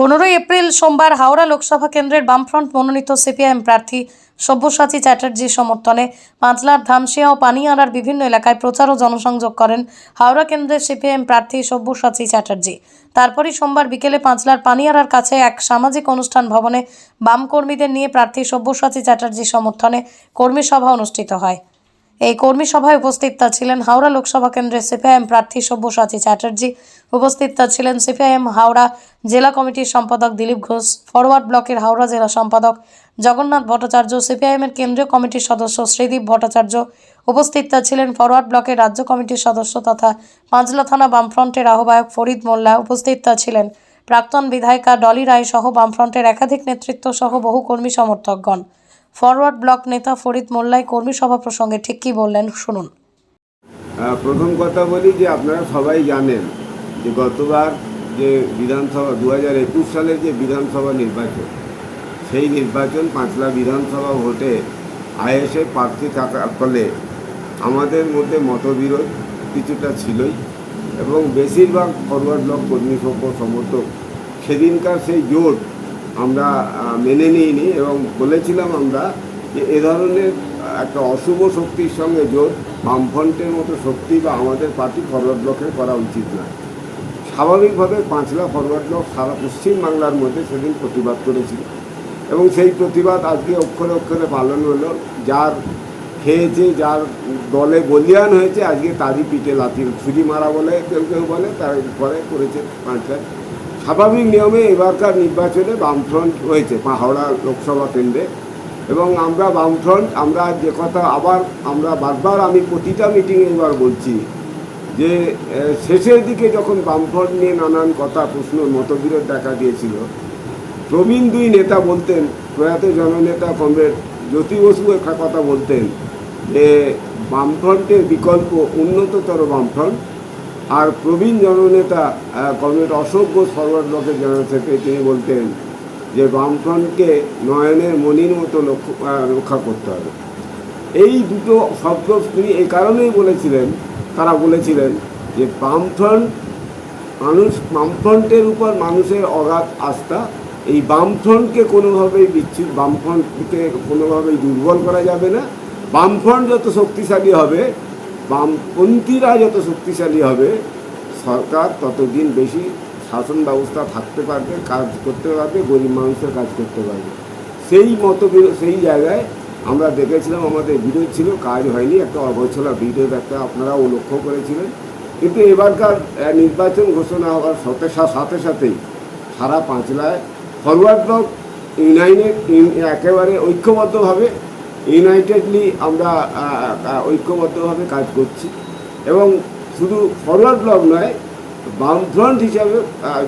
পনেরোই এপ্রিল সোমবার হাওড়া লোকসভা কেন্দ্রের বামফ্রন্ট মনোনীত সিপিআইএম প্রার্থী সব্যসাচী চ্যাটার্জির সমর্থনে পাঁচলার ধামশিয়া ও পানিয়াড়ার বিভিন্ন এলাকায় প্রচার ও জনসংযোগ করেন হাওড়া কেন্দ্রের সিপিআইএম প্রার্থী সব্যসাচী চ্যাটার্জি। তারপরই সোমবার বিকেলে পাঁচলার পানিয়াড়ার কাছে এক সামাজিক অনুষ্ঠান ভবনে বাম কর্মীদের নিয়ে প্রার্থী সব্যসাচী চ্যাটার্জির সমর্থনে কর্মী সভা অনুষ্ঠিত হয়। এই কর্মী সভায় উপস্থিত ছিলেন হাওড়া লোকসভা কেন্দ্রের সিপিআইএম প্রার্থী সব্যসাচী চ্যাটার্জি। উপস্থিত ছিলেন সিপিআইএম হাওড়া জেলা কমিটির সম্পাদক দিলীপ ঘোষ, ফরওয়ার্ড ব্লকের হাওড়া জেলা সম্পাদক জগন্নাথ ভট্টাচার্য, সিপিআইএমের কেন্দ্রীয় কমিটির সদস্য শ্রীদীপ ভট্টাচার্য। উপস্থিত ছিলেন ফরওয়ার্ড ব্লকের রাজ্য কমিটির সদস্য তথা পাঁচলা থানা বামফ্রন্টের আহ্বায়ক ফরিদ মোল্লা। উপস্থিত ছিলেন প্রাক্তন বিধায়িকা ডলি রায় সহ বামফ্রন্টের একাধিক নেতৃত্ব সহ বহু কর্মী সমর্থকগণ। ফরওয়ার্ড ব্লক নেতা ফরিদ মোল্লাই কর্মী সভা প্রসঙ্গে ঠিক কী বললেন শুনুন। প্রথম কথা বলি যে আপনারা সবাই জানেন যে গতবার যে বিধানসভা দু হাজার একুশ সালের যে বিধানসভা নির্বাচন, সেই নির্বাচন পাঁচলা বিধানসভা ভোটে আইএসএ প্রার্থী থাকার ফলে আমাদের মধ্যে মতবিরোধ কিছুটা ছিলই এবং বেশিরভাগ ফরওয়ার্ড ব্লক কর্মী সমর্থক সেদিনকার সেই জোট আমরা মেনে নিইনি এবং বলেছিলাম আমরা যে এ ধরনের একটা অশুভ শক্তির সঙ্গে জোট বামফ্রন্টের মতো শক্তি বা আমাদের পার্টি ফরওয়ার্ড ব্লকের করা উচিত না। স্বাভাবিকভাবে পাঁচলা ফরওয়ার্ড ব্লক সারা পশ্চিম বাংলার মধ্যে সেদিন প্রতিবাদ করেছিল এবং সেই প্রতিবাদ আজকে অক্ষরে অক্ষরে পালন হলো। যার খেয়েছে, যার দলে বলিয়ান হয়েছে, আজকে তারই পিঠে লাথি, ছুরি মারা বলে কেউ কেউ বলে তার পরে করেছে পাঁচলায় স্বাভাবিক নিয়মে এবারকার নির্বাচনে বামফ্রন্ট হয়েছে হাওড়া লোকসভা কেন্দ্রে। এবং আমরা বামফ্রন্ট, আমরা যে কথা আবার, আমরা বারবার আমি প্রতিটা মিটিংয়ে এবার বলছি যে শেষের দিকে যখন বামফ্রন্ট নিয়ে নানান কথা, প্রশ্ন, মতবিরোধ দেখা দিয়েছিল, প্রবীণ দুই নেতা বলতেন, প্রয়াত জননেতা কমরেড জ্যোতি বসু একটা কথা বলতেন যে, বামফ্রন্টের বিকল্প উন্নততর বামফ্রন্ট আর প্রবীণ জননেতা কমরেড অশোক ঘোষ ফরওয়ার্ড ব্লকের জেনারেল সেক্রেটারি তিনি বলতেন যে বামফ্রন্টকে নয়নের মনির মতো লক্ষ্য রক্ষা করতে হবে। এই দুটো শব্দ তিনি এই কারণেই বলেছিলেন, তারা বলেছিলেন যে বামফ্রন্ট মানুষ, বামফ্রন্টের উপর মানুষের অগাধ আস্থা, এই বামফ্রন্টকে কোনোভাবেই বিচ্ছিন্ন, বামফ্রন্টকে কোনোভাবেই দুর্বল করা যাবে না। বামফ্রন্ট যত শক্তিশালী হবে বামপন্থীরা যত শক্তিশালী হবে, সরকার ততদিন বেশি শাসন ব্যবস্থা থাকতে পারবে, কাজ করতে পারবে, গরিব মানুষের কাজ করতে পারবে। সেই মতবিরোধ, সেই জায়গায় আমরা দেখেছিলাম, আমাদের বিরোধ ছিল, কাজ হয়নি, একটা অবছলা বিরোধ একটা আপনারাও লক্ষ্য করেছিলেন। কিন্তু এবারকার নির্বাচন ঘোষণা হওয়ার সাথে সাথে সাথেই সারা পাঁচলায় ফরওয়ার্ড ব্লক, ইউনাইটেড একেবারে ঐক্যবদ্ধভাবে ইউনাইটেডলি আমরা ঐক্যবদ্ধভাবে কাজ করছি। এবং শুধু ফরওয়ার্ড ব্লক নয় বামফ্রন্ট হিসাবে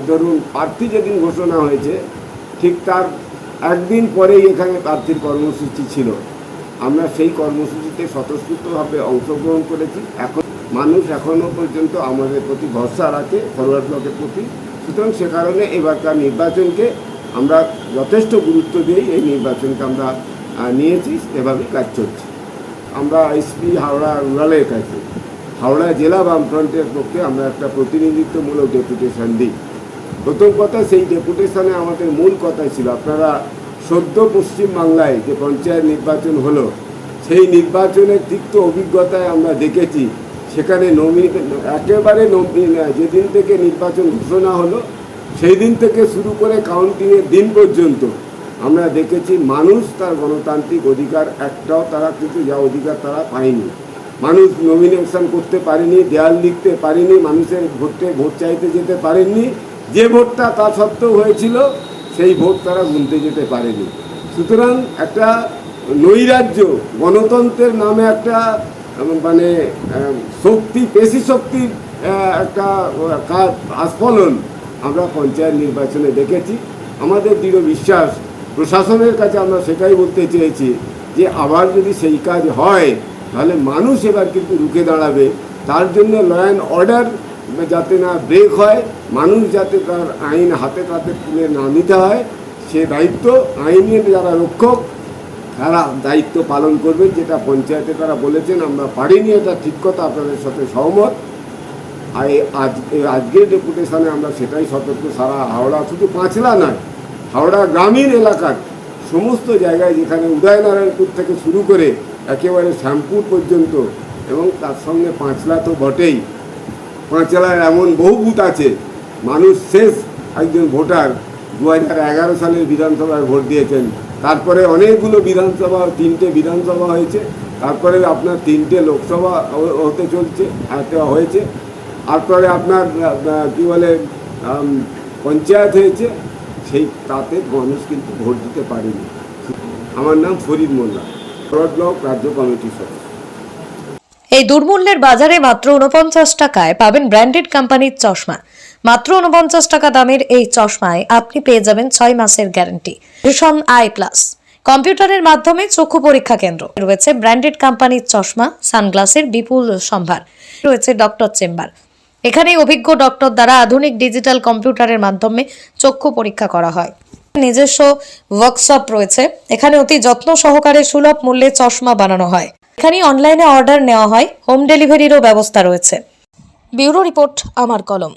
ধরুন প্রার্থী যেদিন ঘোষণা হয়েছে, ঠিক তার একদিন পরেই এখানে প্রার্থীর কর্মসূচি ছিল। আমরা সেই কর্মসূচিতে স্বতঃস্ফূর্তভাবে অংশগ্রহণ করেছি। এখন মানুষ এখনও পর্যন্ত আমাদের প্রতি ভরসা রাখে, ফরওয়ার্ড ব্লকের প্রতি। সুতরাং সে কারণে এবারকার নির্বাচনকে আমরা যথেষ্ট গুরুত্ব দিয়েই এই নির্বাচনকে আমরা নিয়েছি, এভাবে কাজ চলছে। আমরা এসপি হাওড়া রুরালের কাছে হাওড়া জেলা বামফ্রন্টের পক্ষে আমরা একটা প্রতিনিধিত্বমূলক ডেপুটেশন দিই। প্রথম কথা, সেই ডেপুটেশনে আমাদের মূল কথা ছিল, আপনারা সদ্য পশ্চিম বাংলায় যে পঞ্চায়েত নির্বাচন হলো, সেই নির্বাচনের তিক্ত অভিজ্ঞতায় আমরা দেখেছি, সেখানে নমিনি একেবারে যেদিন থেকে নির্বাচন ঘোষণা হলো সেই দিন থেকে শুরু করে কাউন্টিংয়ের দিন পর্যন্ত আমরা দেখেছি মানুষ তার গণতান্ত্রিক অধিকার, একটাও তারা কিন্তু যা অধিকার তারা পায়নি। মানুষ নমিনেশন করতে পারেনি, দেয়াল লিখতে পারেনি, মানুষের ভোটে ভোট চাইতে যেতে পারেননি যে ভোটটা তা সত্ত্বেও হয়েছিল, সেই ভোট তারা গুনতে যেতে পারেনি। সুতরাং একটা নৈরাজ্য, গণতন্ত্রের নামে একটা মানে শক্তি, পেশি শক্তির একটা কাজ আস্ফলন আমরা পঞ্চায়েত নির্বাচনে দেখেছি। আমাদের দৃঢ় বিশ্বাস প্রশাসনের কাছে আমরা সেটাই বলতে চেয়েছি যে আবার যদি সেই কাজ হয়, তাহলে মানুষ এবার কিন্তু রুখে দাঁড়াবে। তার জন্য ল অ্যান্ড অর্ডার যাতে না ব্রেক হয়, মানুষ যাতে তার আইন হাতে তাতে তুলে না নিতে হয়, সে দায়িত্ব আইনের যারা রক্ষক, তারা দায়িত্ব পালন করবে। যেটা পঞ্চায়েতে তারা বলেছেন, আমরা পারিনি, এটা ঠিক কথা, আপনাদের সাথে সহমত। আর আজ আজকের ডেপুটেশনে আমরা সেটাই সতর্ক, সারা হাওড়া শুধু পাঁচলা নয় হাওড়া গ্রামীণ এলাকার সমস্ত জায়গায় যেখানে উদয়নারায়ণপুর থেকে শুরু করে একেবারে শ্যামপুর পর্যন্ত এবং তার সঙ্গে পাঁচলা তো বটেই। পাঁচলার এমন বহু বুথ আছে, মানুষ শেষ একজন ভোটার দু হাজার এগারো সালের বিধানসভায় ভোট দিয়েছেন। তারপরে অনেকগুলো বিধানসভা, তিনটে বিধানসভা হয়েছে। তারপরে আপনার তিনটে লোকসভা হতে চলছে হয়েছে। তারপরে আপনার কী বলে পঞ্চায়েত হয়েছে। সেই তাতে মানুষ কিন্তু ভোট দিতে পারেনি। আমার নাম ফরিদ মোল্লা, ফরওয়ার্ড ব্লক রাজ্য কমিটির সদস্য। এই দুর্মূল্যের বাজারে মাত্র উনপঞ্চাশ টাকায় পাবেন ব্র্যান্ডেড কোম্পানির চশমা। মাত্র উনপঞ্চাশ টাকা দামের এই চশমায় আপনি পেয়ে যাবেন ছয় মাসের গ্যারান্টি। ভীষণ আই প্লাস। কম্পিউটারের মাধ্যমে চক্ষু পরীক্ষা কেন্দ্র। রয়েছে ব্র্যান্ডেড কোম্পানির চশমা, সানগ্লাসের বিপুল সম্ভার। রয়েছে ডক্টর চেম্বার। এখানে অভিজ্ঞ ডক্টর দ্বারা আধুনিক ডিজিটাল কম্পিউটারের মাধ্যমে চক্ষু পরীক্ষা করা হয়। নিজস্ব ওয়ার্কশপ রয়েছে। এখানে অতি যত্ন সহকারে সুলভ মূল্যে চশমা বানানো হয়। এখানে অনলাইনে অর্ডার নেওয়া হয়। হোম ডেলিভারিরও ব্যবস্থা রয়েছে। ব্যুরো রিপোর্ট, আমার কলম।